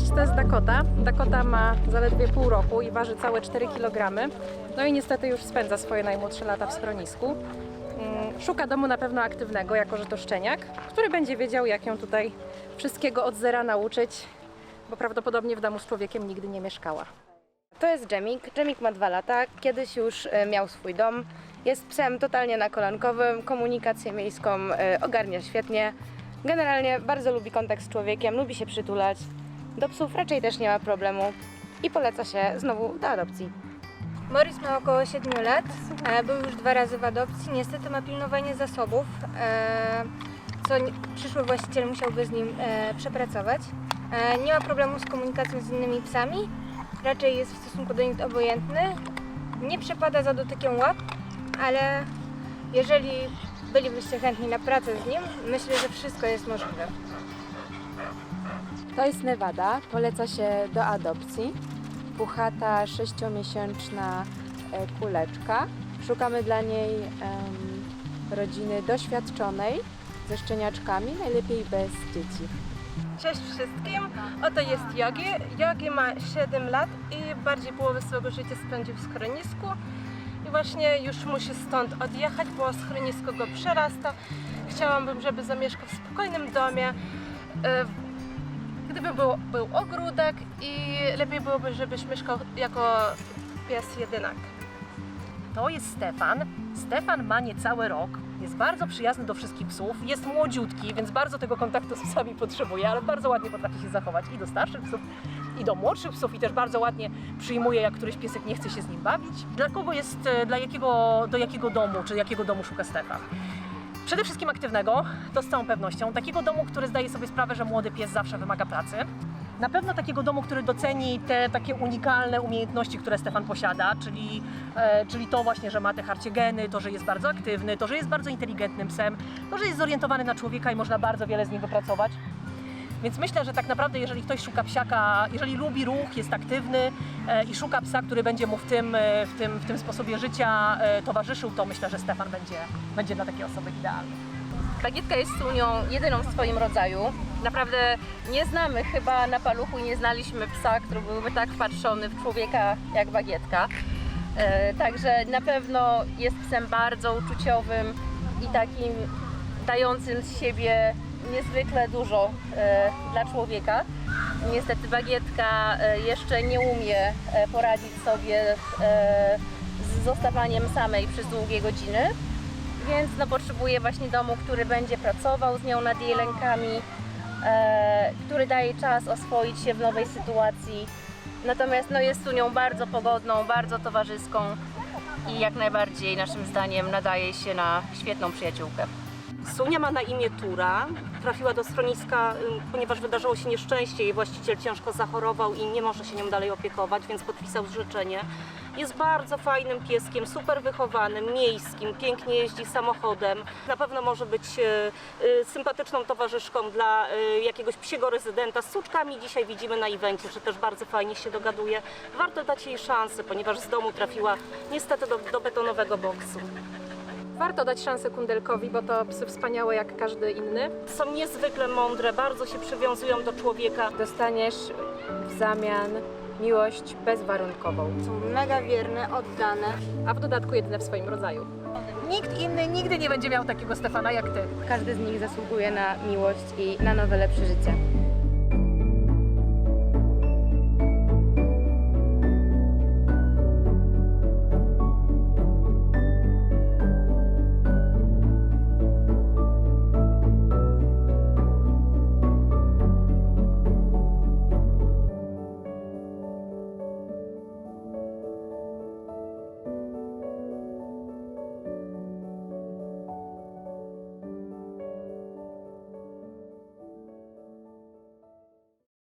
Cześć, to jest Dakota. Dakota ma zaledwie pół roku i waży całe 4 kg. No i niestety już spędza swoje najmłodsze lata w schronisku. Mm, Szuka domu na pewno aktywnego, jako że to szczeniak, który będzie wiedział, jak ją tutaj wszystkiego od zera nauczyć, bo prawdopodobnie w domu z człowiekiem nigdy nie mieszkała. To jest Dżemik. Dżemik ma dwa lata. Kiedyś już e, miał swój dom. Jest psem totalnie na kolankowym. Komunikację miejską e, ogarnia świetnie. Generalnie bardzo lubi kontakt z człowiekiem, lubi się przytulać. Do psów raczej też nie ma problemu i poleca się znowu do adopcji. Morris ma około 7 lat, e, był już dwa razy w adopcji, niestety ma pilnowanie zasobów, e, co przyszły właściciel musiałby z nim e, przepracować. Nie ma problemu z komunikacją z innymi psami, raczej jest w stosunku do nich obojętny, nie przepada za dotykiem łap, ale jeżeli bylibyście chętni na pracę z nim, myślę, że wszystko jest możliwe. To jest Nevada, poleca się do adopcji. Puchata, sześciomiesięczna e, kuleczka. Szukamy dla niej em, rodziny doświadczonej ze szczeniaczkami, najlepiej bez dzieci. Cześć wszystkim, oto jest Yogi. Yogi ma 7 lat i bardziej połowę swojego życia spędził w schronisku. I właśnie już musi stąd odjechać, bo schronisko go przerasta. Chciałabym, żeby zamieszkał w spokojnym domie, e, gdyby był, był ogródek i lepiej byłoby, żebyś mieszkał jako pies jedynak. To jest Stefan. Stefan ma niecały rok. Jest bardzo przyjazny do wszystkich psów. Jest młodziutki, więc bardzo tego kontaktu z psami potrzebuje, ale bardzo ładnie potrafi się zachować i do starszych psów, i do młodszych psów, i też bardzo ładnie przyjmuje, jak któryś piesek nie chce się z nim bawić. Dla kogo jest, e, dla jakiego, do jakiego domu, czy jakiego domu szuka Stefan? Przede wszystkim aktywnego, to z całą pewnością. Takiego domu, który zdaje sobie sprawę, że młody pies zawsze wymaga pracy. Na pewno takiego domu, który doceni te takie unikalne umiejętności, które Stefan posiada, czyli, e, czyli to właśnie, że ma te harcie geny, to, że jest bardzo aktywny, to, że jest bardzo inteligentnym psem, to, że jest zorientowany na człowieka i można bardzo wiele z nim wypracować. Więc myślę, że tak naprawdę, jeżeli ktoś szuka psiaka, jeżeli lubi ruch, jest aktywny e, i szuka psa, który będzie mu w tym, e, w tym, w tym sposobie życia e, towarzyszył, to myślę, że Stefan będzie, będzie dla takiej osoby idealny. Bagietka jest sunią jedyną w swoim rodzaju. Naprawdę nie znamy chyba na paluchu i nie znaliśmy psa, który byłby tak wpatrzony w człowieka jak bagietka. Także na pewno jest psem bardzo uczuciowym i takim dającym z siebie niezwykle dużo e, dla człowieka. Niestety bagietka e, jeszcze nie umie e, poradzić sobie z zostawaniem samej przez długie godziny więc no, potrzebuje właśnie domu, który będzie pracował z nią nad jej lękami, który daje czas oswoić się w nowej sytuacji. Natomiast no, jest tu nią bardzo pogodną, bardzo towarzyską i jak najbardziej naszym zdaniem nadaje się na świetną przyjaciółkę. Sunia ma na imię Tura. Trafiła do schroniska, ym, ponieważ wydarzyło się nieszczęście. Jej właściciel ciężko zachorował i nie może się nią dalej opiekować, więc podpisał zrzeczenie. Jest bardzo fajnym pieskiem, super wychowanym, miejskim, pięknie jeździ samochodem. Na pewno może być e, e, sympatyczną towarzyszką dla jakiegoś psiego rezydenta. Z suczkami dzisiaj widzimy na evencie, że też bardzo fajnie się dogaduje. Warto dać jej szansę, ponieważ z domu trafiła niestety do, do betonowego boksu. Warto dać szansę kundelkowi, bo to psy wspaniałe jak każdy inny. Są niezwykle mądre, bardzo się przywiązują do człowieka. Dostaniesz w zamian miłość bezwarunkową. Są mega wierne, oddane. A w dodatku jedyne w swoim rodzaju. Nikt inny nigdy nie będzie miał takiego Stefana jak ty. Każdy z nich zasługuje na miłość i na nowe, lepsze życie.